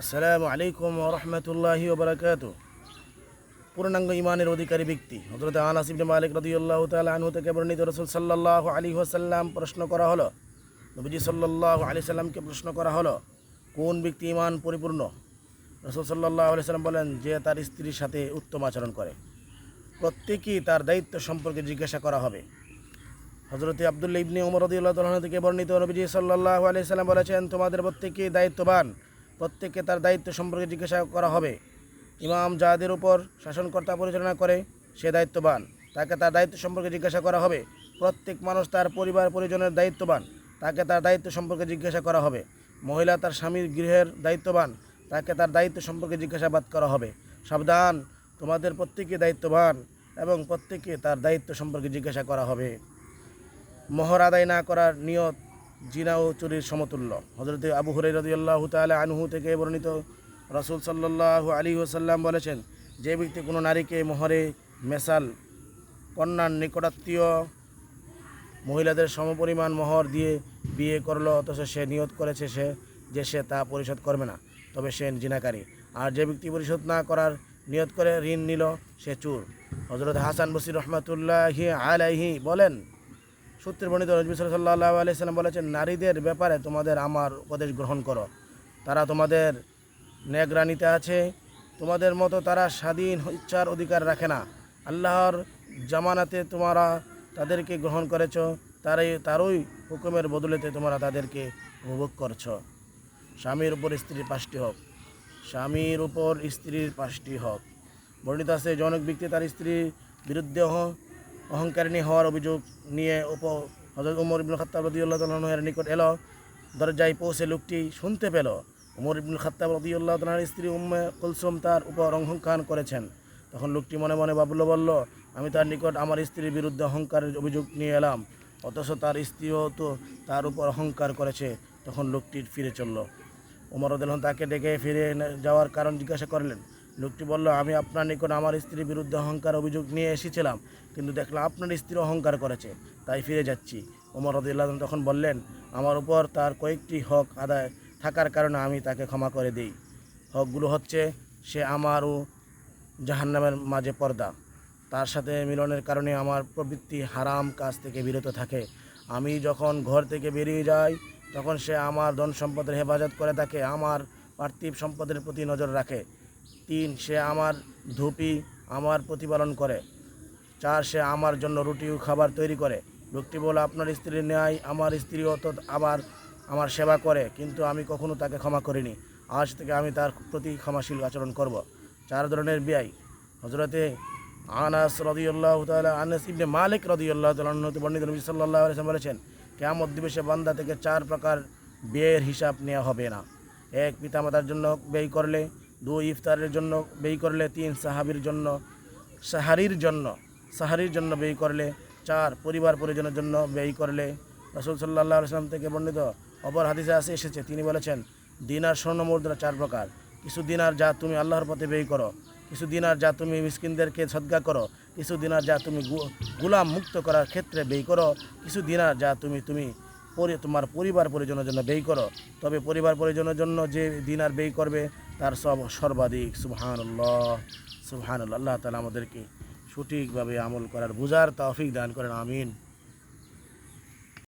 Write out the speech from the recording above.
আসসালামু আলাইকুম রহমতুল্লাহি ওবরাকাত পূর্ণাঙ্গ ইমানের অধিকারী ব্যক্তি হজরত আনাস ইবনে মালিক রদিউল্লাহ আনহু থেকে বর্ণিত রসুল সাল্লাল্লাহু আলী ওয়াসাল্লাম প্রশ্ন করা হলো, নবীজি সাল্লাল্লাহু আলাইহি সাল্লামকে প্রশ্ন করা হলো, কোন ব্যক্তি ইমান পরিপূর্ণ? রসুল সাল্লাল্লাহু আলাইহি সাল্লাম বলেন, যে তার স্ত্রীর সাথে উত্তম আচরণ করে। প্রত্যেকেই তার দায়িত্ব সম্পর্কে জিজ্ঞাসা করা হবে। হজরতে আবদুল্লা ইবনে উমর রদিউল্লাহ তাআলা থেকে বর্ণিত নবীজি সাল্লাল্লাহু আলাইহি সাল্লাম বলেছেন, তোমাদের প্রত্যেকেই দায়িত্ববান। প্রত্যেককে তার দায়িত্ব সম্পর্কে জিজ্ঞাসা করা হবে। ইমাম যাদের উপর শাসনকর্তা পরিচালনা করে, সে দায়িত্ববান। তাকে তার দায়িত্ব সম্পর্কে জিজ্ঞাসা করা হবে। প্রত্যেক মানুষ তার পরিবার পরিজনের দায়িত্ববান। তাকে তার দায়িত্ব সম্পর্কে জিজ্ঞাসা করা হবে। মহিলা তার স্বামীর গৃহের দায়িত্ববান। তাকে তার দায়িত্ব সম্পর্কে জিজ্ঞাসাবাদ করা হবে। সাবধান, তোমাদের প্রত্যেকে দায়িত্ববান এবং প্রত্যেকে তার দায়িত্ব সম্পর্কে জিজ্ঞাসা করা হবে। মোহর আদায় না করার নিয়ত জিনা ও চুরির সমতুল্য। হজরত আবু হুরাই রদিয়াল্লাহ তালা আনহু থেকে বর্ণিত রসুল সাল্লাহ আলী ওসাল্লাম বলেছেন, যে ব্যক্তি কোনো নারীকে মোহরে মেসাল কন্যার নিকটাত্মীয় মহিলাদের সমপরিমাণ মোহর দিয়ে বিয়ে করল, অথচ সে নিয়ত করেছে সে, যে সে তা পরিশোধ করবে না, তবে সে জিনাকারী। আর যে ব্যক্তি পরিশোধ না করার নিয়ত করে ঋণ নিল, সে চুর। হজরত হাসান বসির রহমতুল্লাহি আলাইহি বলেন সূত্রের বর্ণিত নজমি সাল্লাহ আলাইসাল্লাম বলেছেন, নারীদের ব্যাপারে তোমাদের আমার উপদেশ গ্রহণ করো। তারা তোমাদের নেগরানিতে আছে, তোমাদের মতো তারা স্বাধীন ইচ্ছার অধিকার রাখে না। আল্লাহর জামানাতে তোমরা তাদেরকে গ্রহণ করেছ, তারাই, তারই হুকুমের বদলেতে তোমরা তাদেরকে উপভোগ করছ। স্বামীর উপর স্ত্রীর পাঁচটি হক। স্বামীর উপর স্ত্রীর পাঁচটি হক। বর্ণিত আছে জনক ব্যক্তি তার স্ত্রীর বিরুদ্ধে অহ- অহংকারিণী হওয়ার অভিযোগ নিয়ে উপ হজরত উমর ইবুল খাত্তাব রদিউল্লাহ তালের নিকট এলো। দরজায় পৌঁছে লোকটি শুনতে পেল, উমর ইবুল খাত্তাব রদিউল্লাহ তালার স্ত্রী উম্মে কুলসুম তার উপর অহংকার করেছেন। তখন লোকটি মনে মনে বাবুল বলল, আমি তার নিকট আমার স্ত্রীর বিরুদ্ধে অহংকারের অভিযোগ নিয়ে এলাম, অথচ তার স্ত্রীও তো তার উপর অহংকার করেছে। তখন লোকটি ফিরে চলল। উমর তাকে ডেকে ফিরে যাওয়ার কারণ জিজ্ঞাসা করলেন লোকটি বলল, আমি আপনার নিকট আমার স্ত্রীর বিরুদ্ধে অহংকার অভিযোগ নিয়ে এসেছিলাম, কিন্তু দেখলাম আপনার স্ত্রী অহংকার করেছে, তাই ফিরে যাচ্ছি। উমর রদুল্লাহ তখন বললেন, আমার উপর তার কয়েকটি হক আদায় থাকার কারণে আমি তাকে ক্ষমা করে দিই। হকগুলো হচ্ছে, সে আমার ও জাহান্নামের মাঝে পর্দা। তার সাথে মিলনের কারণে আমার প্রবৃত্তি হারাম কাজ থেকে বিরত থাকে। আমি যখন ঘর থেকে বেরিয়ে যাই, তখন সে আমার ধন সম্পদের হেফাজত করে থাকে আমার পার্থিব সম্পদের প্রতি নজর রাখে। তিন, সে আমার ধুপি আমার প্রতিপালন করে। চার, সে আমার জন্য রুটি ও খাবার তৈরি করে। লোকটি বলে, আপনার স্ত্রীর ন্যায় আমার স্ত্রী তো আবার আমার সেবা করে, কিন্তু আমি কখনো তাকে ক্ষমা করিনি। আজ থেকে আমি তার প্রতি ক্ষমাশীল আচরণ করব। চার ধরনের ব্যয়। হজরতে আনাস রদিউল্লাহ আনাস ইবনে মালিক রদিউল্লাহ তালা বর্ণিত নবী সাল্লাহ আলাইসাল্লাম বলেছেন কেমন দিবসে বান্দা থেকে চার প্রকার ব্যয়ের হিসাব নেওয়া হবে না। এক, পিতামাতার জন্য ব্যয় করলে দুই ইফতারের জন্য ব্যয় করলে তিন সাহাবির জন্য, সাহারির জন্য সাহারির জন্য ব্যয় করলে চার পরিবার পরিজনের জন্য ব্যয় করলে। রসুল সাল্লাহ আলসালাম থেকে বর্ণিত অপর হাদিসে আসে এসেছে। তিনি বলেছেন, দিনার স্বর্ণ মুদ্রা চার প্রকার। কিছু দিনার যা তুমি আল্লাহর পথে ব্যয় করো, কিছু দিনার যা তুমি মিসকিনদেরকে সদ্গা করো, কিছু দিনার যা তুমি গুলাম মুক্ত করার ক্ষেত্রে ব্যয় করো, কিছু দিনার যা তুমি তুমি তোমার পরিবার পরিজনের জন্য ব্যয় করো। তবে পরিবার পরিজনের জন্য যে দিনার ব্যয় করবে তার সব সর্বাধিক, সুবহানাল্লাহ সুবহান আল্লাহ তালা আমাদেরকে সঠিকভাবে আমল করার বোঝার তাফিক দান করেন, আমিন।